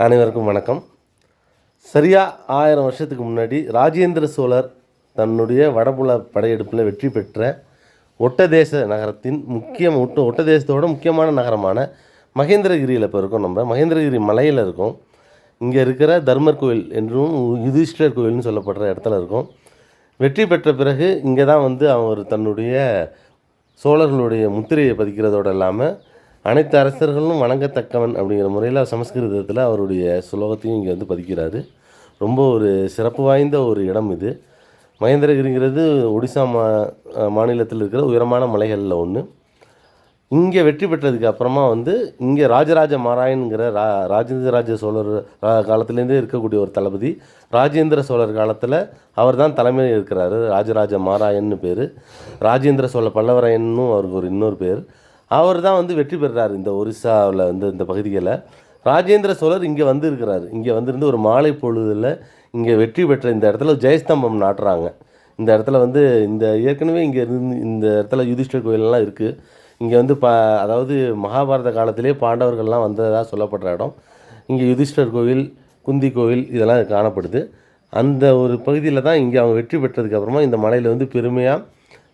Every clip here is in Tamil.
அனைவருக்கும் வணக்கம். சரியாக ஆயிரம் வருஷத்துக்கு முன்னாடி ராஜேந்திர சோழர் தன்னுடைய வடபுல படையெடுப்பில் வெற்றி பெற்ற ஒட்டதேச நகரத்தின் முக்கிய ஒட்ட ஒட்டதேசத்தோட முக்கியமான நகரமான மகேந்திரகிரியில் இப்போ இருக்கோம் நம்ம. மகேந்திரகிரி மலையில் இருக்கோம். இங்கே இருக்கிற தர்மர் கோயில் என்றும் யுதிஷ்டர் கோயில்னு சொல்லப்படுற இடத்துல இருக்கும். வெற்றி பெற்ற பிறகு இங்கே தான் வந்து அவர் தன்னுடைய சோழர்களுடைய முத்திரையை பதிக்கிறதோடு இல்லாமல் அனைத்து அரசர்களும் வணங்கத்தக்கவன் அப்படிங்கிற முறையில் சமஸ்கிருதத்தில் அவருடைய சுலோகத்தையும் இங்கே வந்து பதிக்கிறாரு. ரொம்ப ஒரு சிறப்பு வாய்ந்த ஒரு இடம் இது. மகேந்திரகிரிங்கிறது ஒடிசா மா மாநிலத்தில் இருக்கிற உயரமான மலைகளில் ஒன்று இங்கே வெற்றி பெற்றதுக்கு அப்புறமா வந்து இங்கே ராஜராஜ மாராயன்கிற ரா ராஜேந்திர ராஜ சோழர் ரா- காலத்துலேருந்தே இருக்கக்கூடிய ஒரு தளபதி ராஜேந்திர சோழர் காலத்தில் அவர் தான் தலைமையில் இருக்கிறாரு. ராஜராஜ மாராயன்னு பேர். ராஜேந்திர சோழ பல்லவராயன்னும் அவருக்கு ஒரு இன்னொரு பேர். அவர் தான் வந்து வெற்றி பெறுறார் இந்த ஒரிசாவில் வந்து இந்த பகுதிகளில் ராஜேந்திர சோழர் இங்கே வந்துருக்கிறார். இங்கே வந்திருந்து ஒரு மாலை பொழுதில் இங்கே வெற்றி பெற்ற இந்த இடத்துல ஜெயஸ்தம்பம் நாட்டுறாங்க. இந்த இடத்துல வந்து இந்த ஏற்கனவே இங்கே இருந்து இந்த இடத்துல யுதிஷ்டர் கோயிலெல்லாம் இருக்குது இங்கே வந்து ப அதாவது மகாபாரத காலத்திலே பாண்டவர்கள்லாம் வந்ததாக சொல்லப்படுற இடம். இங்கே யுதிஷ்டர் கோவில் குந்தி கோவில் இதெல்லாம் காணப்படுது. அந்த ஒரு பகுதியில் தான் இங்கே அவங்க வெற்றி பெற்றதுக்கப்புறமா இந்த மலையில் வந்து பெருமையாக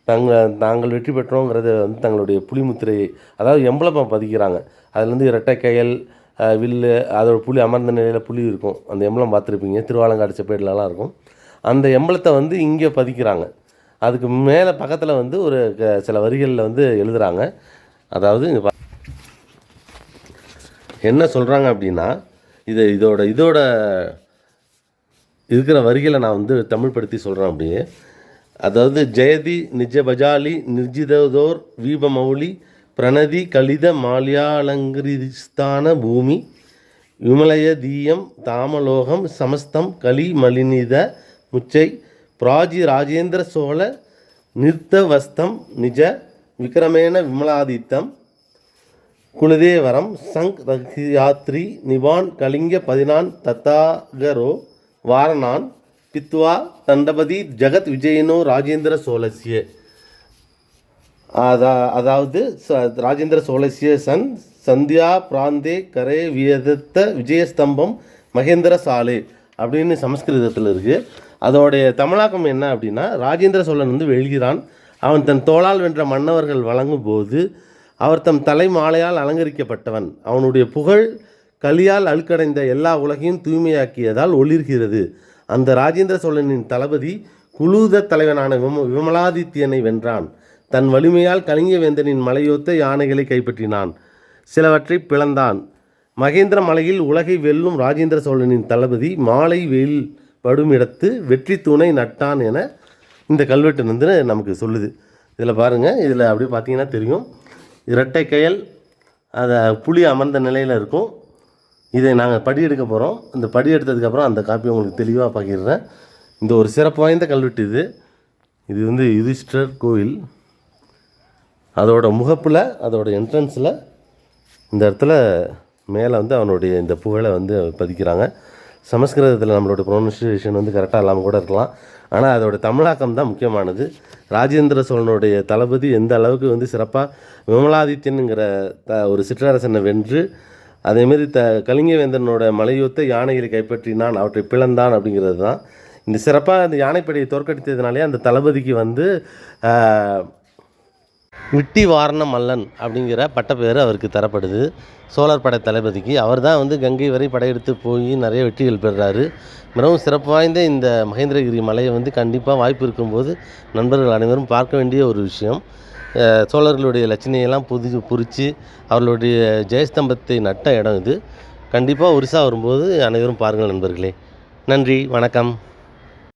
தங்கள் நாங்கள் வெற்றி பெற்றோங்கிறத வந்து தங்களுடைய புலிமுத்திரை அதாவது எம்பளமாக பதிக்கிறாங்க. அதுலேருந்து இரட்டை இரட்டைக்கையல் வில்லு அதோட புலி அமர்ந்த நிலையில் புலி இருக்கும். அந்த எம்பளம் பார்த்துருப்பீங்க. திருவாலங்காடு செப்பேட்லலாம் இருக்கும். அந்த எம்பளத்தை வந்து இங்கே பதிக்கிறாங்க. அதுக்கு மேலே பக்கத்தில் வந்து ஒரு க- சில வரிகளில் வந்து எழுதுகிறாங்க அதாவது இங்கே பா- என்ன சொல்கிறாங்க அப்படின்னா இது இதோட இதோட இருக்கிற வரிகளை நான் வந்து தமிழ்படுத்தி சொல்கிறேன் அப்படியே. அதாவது ஜெயதி நிஜ பஜாலி நிர்ஜிததோர் வீபமௌலி பிரணதி கலித மாலியாலங்கிரிஸ்தான பூமி விமலய தீயம் தாமலோகம் சமஸ்தம் கலி மலினித முச்சை பிராஜி ராஜேந்திர சோழ நிர்த்தவஸ்தம் நிஜ விக்ரமேண விமலாதித்தம் குலதேவரம் சங் ரக்யாத்ரி நிவான் கலிங்க பதினான் தத்தாகரோ வாரணான் பித்வா தண்டபதி ஜெகத் விஜயனோ ராஜேந்திர சோழசிய. அதா அதாவது ச- ராஜேந்திர சோழசிய சன் சந்தியா பிராந்தே கரே வியதத்த விஜயஸ்தம்பம் மகேந்திர சாலை அப்படின்னு சமஸ்கிருதத்தில் இருக்குது அதோடைய தமிழாக்கம் என்ன அப்படின்னா ராஜேந்திர சோழன் வந்து வெல்கிறான். அவன் தன் தோளால் வென்ற மன்னவர்கள் வழங்கும் போது அவர் தம் தலை மாலையால் அலங்கரிக்கப்பட்டவன். அவனுடைய புகழ் கலியால் அழுக்கடைந்த எல்லா உலகையும் தூய்மையாக்கியதால் ஒளிர்கிறது. அந்த ராஜேந்திர சோழனின் தளபதி குலூத தலைவனான விம விமலாதித்யனை வென்றான். தன் வலிமையால் கலிங்கவேந்தனின் மலையொத்த யானைகளை கைப்பற்றினான். சிலவற்றை பிளந்தான். மகேந்திர மலையில் உலகை வெல்லும் ராஜேந்திர சோழனின் தளபதி மாலை வெயில் படுமிடத்து வெற்றி துணை நட்டான் என இந்த கல்வெட்டு வந்து நமக்கு சொல்லுது. இதில் பாருங்கள் இதில் அப்படியே பார்த்தீங்கன்னா தெரியும். இரட்டை கயல் அதை புலி அமர்ந்த நிலையில் இருக்கும். இதை நாங்கள் படி எடுக்க போகிறோம் இந்த படி எடுத்ததுக்கப்புறம் அந்த காப்பியை உங்களுக்கு தெளிவாக பகிர்றேன் இந்த ஒரு சிறப்பு வாய்ந்த கல்வெட்டு இது. இது வந்து யுதிஷ்டர் கோவில். அதோட முகப்பில் அதோட என்ட்ரன்ஸில் இந்த இடத்துல மேலே வந்து அவனுடைய இந்த புகழை வந்து பதிக்கிறாங்க. சமஸ்கிருதத்தில் நம்மளோட ப்ரொனன்சியேஷன் வந்து கரெக்டாக இல்லாமல் கூட இருக்கலாம். ஆனால் அதோட தமிழாக்கம் தான் முக்கியமானது. ராஜேந்திர சோழனுடைய தளபதி எந்த அளவுக்கு வந்து சிறப்பாக விமலாதித்யனுங்கிற த ஒரு சிற்றரசனை வென்று அதேமாரி த கலிங்கவேந்தனோட மலையொத்த யானைகளை கைப்பற்றினான் அவற்றை பிளந்தான் அப்படிங்கிறது தான் இந்த சிறப்பாக அந்த யானைப்படையை தோற்கடித்ததுனாலே அந்த தளபதிக்கு வந்து விட்டி வாரண மல்லன் அப்படிங்கிற பட்டப்பேர் அவருக்கு தரப்படுது. சோழர் படை தளபதிக்கு. அவர் தான் வந்து கங்கை வரை படையெடுத்து போய் நிறைய வெற்றிகள் பெறுறாரு. மிகவும் சிறப்பு வாய்ந்த இந்த மகேந்திரகிரி மலையை வந்து கண்டிப்பாக வாய்ப்பு இருக்கும்போது நண்பர்கள் அனைவரும் பார்க்க வேண்டிய ஒரு விஷயம். சோழர்களுடைய லட்சணையெல்லாம் புதி புரித்து அவர்களுடைய ஜெயஸ்தம்பத்தை நட்ட இடம் இது. கண்டிப்பாக ஒரிசா வரும்போது அனைவரும் பாருங்கள் நண்பர்களே. நன்றி வணக்கம்.